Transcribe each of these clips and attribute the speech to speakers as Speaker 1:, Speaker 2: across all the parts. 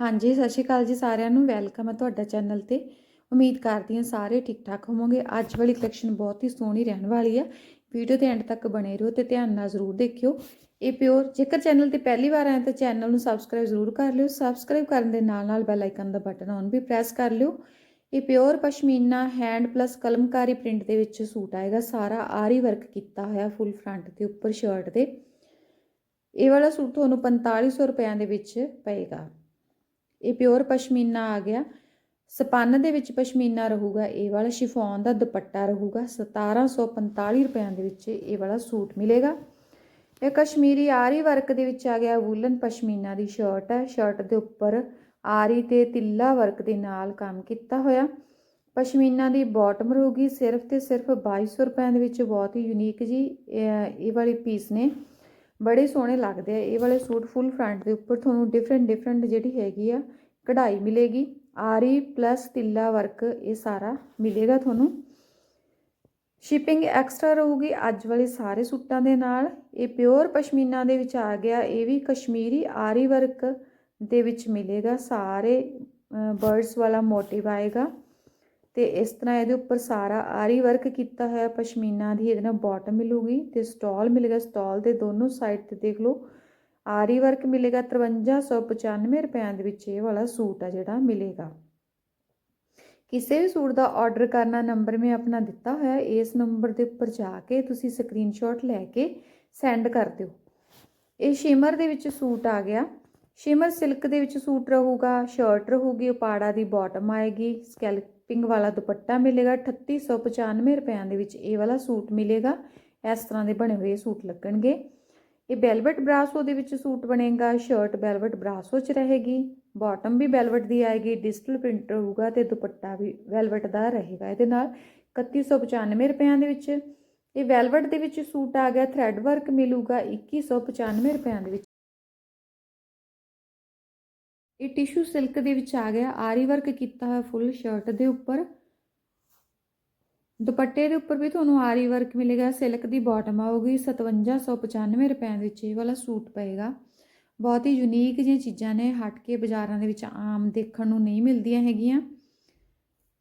Speaker 1: ਹਾਂਜੀ, ਸਤਿ ਸ਼੍ਰੀ ਅਕਾਲ ਜੀ ਸਾਰਿਆਂ ਨੂੰ, ਵੈਲਕਮ ਹੈ ਤੁਹਾਡਾ ਚੈਨਲ ਤੇ। ਉਮੀਦ ਕਰਦੀ ਹਾਂ ਸਾਰੇ ਠੀਕ ਠਾਕ ਹੋਵੋਗੇ। ਅੱਜ ਵਾਲੀ ਕਲੈਕਸ਼ਨ ਬਹੁਤ ਹੀ ਸੋਹਣੀ ਰਹਿਣ ਵਾਲੀ ਆ। ਵੀਡੀਓ ਦੇ ਐਂਡ ਤੱਕ ਬਣੇ ਰਹੋ ਤੇ ਧਿਆਨ ਨਾਲ ਜ਼ਰੂਰ ਦੇਖਿਓ। ਇਹ ਪਿਓਰ ਜੇਕਰ ਚੈਨਲ ਤੇ ਪਹਿਲੀ ਵਾਰ ਆਏ ਤਾਂ ਚੈਨਲ ਨੂੰ ਸਬਸਕ੍ਰਾਈਬ ਜ਼ਰੂਰ ਕਰ ਲਿਓ। ਸਬਸਕ੍ਰਾਈਬ ਕਰਨ ਦੇ ਨਾਲ ਨਾਲ ਬੈਲ ਆਈਕਨ ਦਾ ਬਟਨ ਔਨ ਵੀ ਪ੍ਰੈਸ ਕਰ ਲਿਓ। ਇਹ pure pashmina hand plus Kalamkari print ਦੇ ਵਿੱਚ ਸੂਟ ਆਏਗਾ। ਸਾਰਾ ਆਰੀ ਵਰਕ ਕੀਤਾ ਹੋਇਆ ਫੁੱਲ ਫਰੰਟ ਤੇ, ਉੱਪਰ ਸ਼ਰਟ ਦੇ। ਇਹ ਵਾਲਾ ਸੂਟ ਤੁਹਾਨੂੰ 4500 ਰੁਪਏ ਦੇ ਵਿੱਚ ਪਏਗਾ। ਇਹ ਪਿਓਰ ਪਸ਼ਮੀਨਾ ਆ ਗਿਆ। ਸਪੰਨ ਦੇ ਵਿੱਚ ਪਸ਼ਮੀਨਾ ਰਹੂਗਾ, ਇਹ ਵਾਲਾ ਸ਼ਿਫੋਨ ਦਾ ਦੁਪੱਟਾ ਰਹੂਗਾ। 1745 ਰੁਪਏ ਦੇ ਵਿੱਚ ਇਹ ਵਾਲਾ ਸੂਟ ਮਿਲੇਗਾ। ਇਹ ਕਸ਼ਮੀਰੀ ਆਰੀ ਵਰਕ ਦੇ ਵਿੱਚ ਆ ਗਿਆ ਵੂਲਨ ਪਸ਼ਮੀਨਾ ਦੀ ਸ਼ਰਟ ਹੈ। ਸ਼ਰਟ ਦੇ ਉੱਪਰ ਆਰੀ ਤੇ ਤਿੱਲਾ ਵਰਕ ਦੇ ਨਾਲ ਕੰਮ ਕੀਤਾ ਹੋਇਆ। ਪਸ਼ਮੀਨਾ ਦੀ ਬਾਟਮ ਰਹੂਗੀ, ਸਿਰਫ ਤੇ ਸਿਰਫ 2200 ਰੁਪਏ ਦੇ ਵਿੱਚ। ਬਹੁਤ ਹੀ ਯੂਨੀਕ ਜੀ, ਇਹ ਇਹ ਵਾਲੇ ਪੀਸ ਨੇ। ਬੜੇ ਸੋਹਣੇ ਲੱਗਦੇ ਆ। ਇਹ ਵਾਲੇ ਸੂਟ ਫੁੱਲ ਫਰੰਟ ਦੇ ਉੱਪਰ ਤੁਹਾਨੂੰ ਡਿਫਰੈਂਟ ਡਿਫਰੈਂਟ ਜਿਹੜੀ ਹੈਗੀ ਆ, ਕਢਾਈ ਮਿਲੇਗੀ। ਆਰੀ ਪਲੱਸ ਤਿੱਲਾ ਵਰਕ ਇਹ ਸਾਰਾ ਮਿਲੇਗਾ ਤੁਹਾਨੂੰ। ਸ਼ਿਪਿੰਗ ਐਕਸਟਰਾ ਰਹੂਗੀ ਅੱਜ ਵਾਲੇ ਸਾਰੇ ਸੂਟਾਂ ਦੇ ਨਾਲ। ਇਹ ਪਿਓਰ ਪਸ਼ਮੀਨਾ ਦੇ ਵਿੱਚ ਆ ਗਿਆ। ਇਹ ਵੀ ਕਸ਼ਮੀਰੀ ਆਰੀ ਵਰਕ ਦੇ ਵਿੱਚ ਮਿਲੇਗਾ। ਸਾਰੇ ਬਰਡਸ ਵਾਲਾ ਮੋਟਿਵ ਆਏਗਾ। ਤੇ ਇਸ ਤਰ੍ਹਾਂ ਇਹਦੇ ਉੱਪਰ ਸਾਰਾ ਆਰੀ ਵਰਕ ਕੀਤਾ ਹੋਇਆ ਪਸ਼ਮੀਨਾ ਦੀ, ਇਹਦੇ ਨਾਲ ਬਾਟਮ ਮਿਲੂਗੀ ਤੇ ਸਟਾਲ ਮਿਲੇਗਾ ਸਟਾਲ ਦੇ ਦੋਨੋਂ ਸਾਈਡ ਤੇ ਦੇਖ ਲਓ। ਆਰੀ ਵਰਕ ਮਿਲੇਗਾ 5395 ਰੁਪਏ ਦੇ ਵਿੱਚ ਇਹ ਵਾਲਾ ਸੂਟ ਆ ਜਿਹੜਾ ਮਿਲੇਗਾ। ਕਿਸੇ ਵੀ ਸੂਟ ਦਾ ਆਰਡਰ ਕਰਨਾ ਨੰਬਰ ਮੈਂ ਆਪਣਾ ਦਿੱਤਾ ਹੋਇਆ, ਇਸ ਨੰਬਰ ਦੇ ਉੱਪਰ ਜਾ ਕੇ ਤੁਸੀਂ ਸਕਰੀਨਸ਼ਾਟ ਲੈ ਕੇ ਸੈਂਡ ਕਰ ਦਿਓ। ਇਹ ਸ਼ਿਮਰ ਦੇ ਵਿੱਚ ਸੂਟ ਆ ਗਿਆ। ਸ਼ਿਮਰ ਸਿਲਕ ਦੇ ਵਿੱਚ ਸੂਟ ਰਹੂਗਾ ਸ਼ਰਟ ਰਹੂਗੀ, ਉਪਾੜਾ ਦੀ ਬਾਟਮ ਆਏਗੀ ਪਿੰਗ ਵਾਲਾ ਦੁਪੱਟਾ ਮਿਲੇਗਾ 3895 ਰੁਪਏ ਦੇ ਵਿੱਚ। ਇਹ ਵਾਲਾ ਸੂਟ ਮਿਲੇਗਾ। ਇਸ ਤਰ੍ਹਾਂ ਦੇ ਬਣੇ ਹੋਏ ਸੂਟ ਲੱਗਣਗੇ। ਇਹ ਬੈਲਵਟ ਬਰਾਸੋ ਦੇ ਵਿੱਚ ਸੂਟ ਬਣੇਗਾ। ਸ਼ਰਟ ਵੈਲਵਟ ਬਰਾਸੋ 'ਚ ਰਹੇਗੀ। ਬਾਟਮ ਵੀ ਬੈਲਵਟ ਦੀ ਆਏਗੀ। ਡਿਜੀਟਲ ਪ੍ਰਿੰਟ ਹੋਊਗਾ ਤੇ ਦੁਪੱਟਾ ਵੀ ਵੈਲਵਟ ਦਾ ਰਹੇਗਾ ਇਹਦੇ ਨਾਲ 3195 ਰੁਪਏ ਦੇ ਵਿੱਚ। ਇਹ ਵੈਲਵਟ ਦੇ ਵਿੱਚ ਸੂਟ ਆ ਗਿਆ। ਥ੍ਰੈਡ ਵਰਕ ਮਿਲੂਗਾ। 2195 ਰੁਪਏ ਦੇ ਵਿੱਚ। ਇਹ ਟਿਸ਼ੂ ਸਿਲਕ ਦੇ ਵਿੱਚ ਆ ਗਿਆ। ਆਰੀ ਵਰਕ ਕੀਤਾ ਹੋਇਆ ਫੁੱਲ ਸ਼ਰਟ ਦੇ ਉੱਪਰ। ਦੁਪੱਟੇ ਦੇ ਉੱਪਰ ਵੀ ਤੁਹਾਨੂੰ ਆਰੀ ਵਰਕ ਮਿਲੇਗਾ। ਸਿਲਕ ਦੀ ਬਾਟਮ ਆਊਗੀ 5795 ਰੁਪਏ ਦੇ ਵਿੱਚ ਇਹ ਵਾਲਾ ਸੂਟ ਪਏਗਾ। ਬਹੁਤ ਹੀ ਯੂਨੀਕ ਜਿਹੀਆਂ ਚੀਜ਼ਾਂ ਨੇ। ਹਟ ਕੇ ਬਾਜ਼ਾਰਾਂ ਦੇ ਵਿੱਚ ਆਮ ਦੇਖਣ ਨੂੰ ਨਹੀਂ ਮਿਲਦੀਆਂ ਹੈਗੀਆਂ।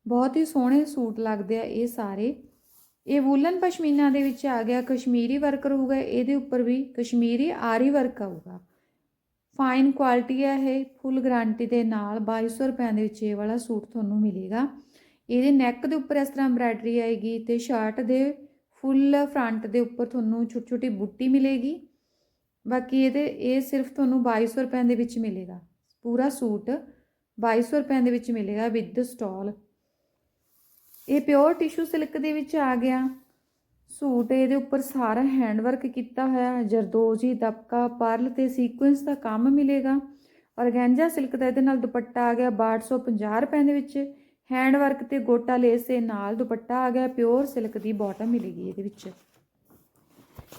Speaker 1: ਬਹੁਤ ਹੀ ਸੋਹਣੇ ਸੂਟ ਲੱਗਦੇ ਆ ਇਹ ਸਾਰੇ। ਇਹ ਵੂਲਨ ਪਸ਼ਮੀਨਾ ਦੇ ਵਿੱਚ ਆ ਗਿਆ। ਕਸ਼ਮੀਰੀ ਵਰਕ ਰਹੂਗਾ। ਇਹਦੇ ਉੱਪਰ ਵੀ ਕਸ਼ਮੀਰੀ ਆਰੀ ਵਰਕ ਆਊਗਾ। ਫਾਈਨ ਕੁਆਲਿਟੀ ਹੈ ਇਹ ਫੁੱਲ ਗਾਰੰਟੀ ਦੇ ਨਾਲ 2200 ਰੁਪਏ ਦੇ ਵਿੱਚ ਇਹ ਵਾਲਾ ਸੂਟ ਤੁਹਾਨੂੰ ਮਿਲੇਗਾ। ਇਹਦੇ ਨੈਕ ਦੇ ਉੱਪਰ ਇਸ ਤਰ੍ਹਾਂ ਐਮਬ੍ਰਾਇਡਰੀ ਆਏਗੀ ਤੇ ਸ਼ਰਟ ਦੇ ਫੁੱਲ ਫਰੰਟ ਦੇ ਉੱਪਰ ਤੁਹਾਨੂੰ ਛੋਟੀ ਛੋਟੀ ਬੁੱਟੀ ਮਿਲੇਗੀ। ਬਾਕੀ ਇਹਦੇ, ਇਹ ਸਿਰਫ ਤੁਹਾਨੂੰ 2200 ਰੁਪਏ ਦੇ ਵਿੱਚ ਮਿਲੇਗਾ। ਪੂਰਾ ਸੂਟ 2200 ਰੁਪਏ ਦੇ ਵਿੱਚ ਮਿਲੇਗਾ ਵਿਦ ਸਟਾਲ। ਇਹ ਪਿਓਰ ਟਿਸ਼ੂ ਸਿਲਕ ਦੇ ਵਿੱਚ ਆ ਗਿਆ। ਸੂਟ ਇਹਦੇ ਉੱਪਰ ਸਾਰਾ ਹੈਂਡਵਰਕ ਕੀਤਾ ਹੋਇਆ ਜਰਦੋਜੀ ਦਬਕਾ, ਪਰਲ ਤੇ ਸੀਕੁਐਂਸ ਦਾ ਕੰਮ ਮਿਲੇਗਾ। ਔਰਗੈਂਜਾ ਸਿਲਕ ਦਾ ਇਹਦੇ ਨਾਲ ਦੁਪੱਟਾ ਆ ਗਿਆ 1250 ਰੁਪਏ ਦੇ ਵਿੱਚ। ਹੈਂਡਵਰਕ ਤੇ ਗੋਟਾ ਲੇਸ ਦੇ ਨਾਲ ਦੁਪੱਟਾ ਆ ਗਿਆ ਪਿਓਰ ਸਿਲਕ ਦੀ ਬਾਟਮ ਮਿਲੇਗੀ ਇਹਦੇ ਵਿੱਚ।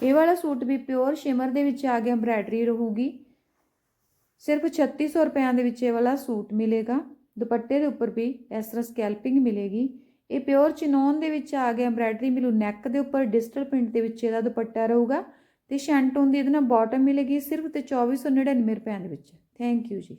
Speaker 1: ਇਹ ਵਾਲਾ ਸੂਟ ਵੀ ਪਿਓਰ ਸ਼ਿਮਰ ਦੇ ਵਿੱਚ ਆ ਗਿਆ ਐਮਬ੍ਰਾਇਡਰੀ ਰਹੂਗੀ। ਸਿਰਫ 3600 ਰੁਪਏ ਦੇ ਵਿੱਚ ਇਹ ਵਾਲਾ ਸੂਟ ਮਿਲੇਗਾ। ਦੁਪੱਟੇ ਦੇ ਉੱਪਰ ਵੀ ਇਸ ਤਰ੍ਹਾਂ ਸਕੈਲਪਿੰਗ ਮਿਲੇਗੀ। ਇਹ ਪਿਓਰ ਚਿਨੋਨ ਦੇ ਵਿੱਚ ਆ ਗਿਆ ਐਮਬ੍ਰਾਇਡਰੀ ਮਿਲੂ ਨੈਕ ਦੇ ਉੱਪਰ ਡਿਜੀਟਲ ਪ੍ਰਿੰਟ ਦੇ ਵਿੱਚ ਇਹਦਾ ਦੁਪੱਟਾ ਰਹੂਗਾ ਤੇ ਸ਼ੈਂਟੋਨ ਦੀ ਇਹਦੇ ਨਾਲ ਬਾਟਮ ਮਿਲੇਗੀ ਸਿਰਫ ਤੇ 2499 ਰੁਪਏ ਦੇ ਵਿੱਚ। ਥੈਂਕ ਯੂ ਜੀ।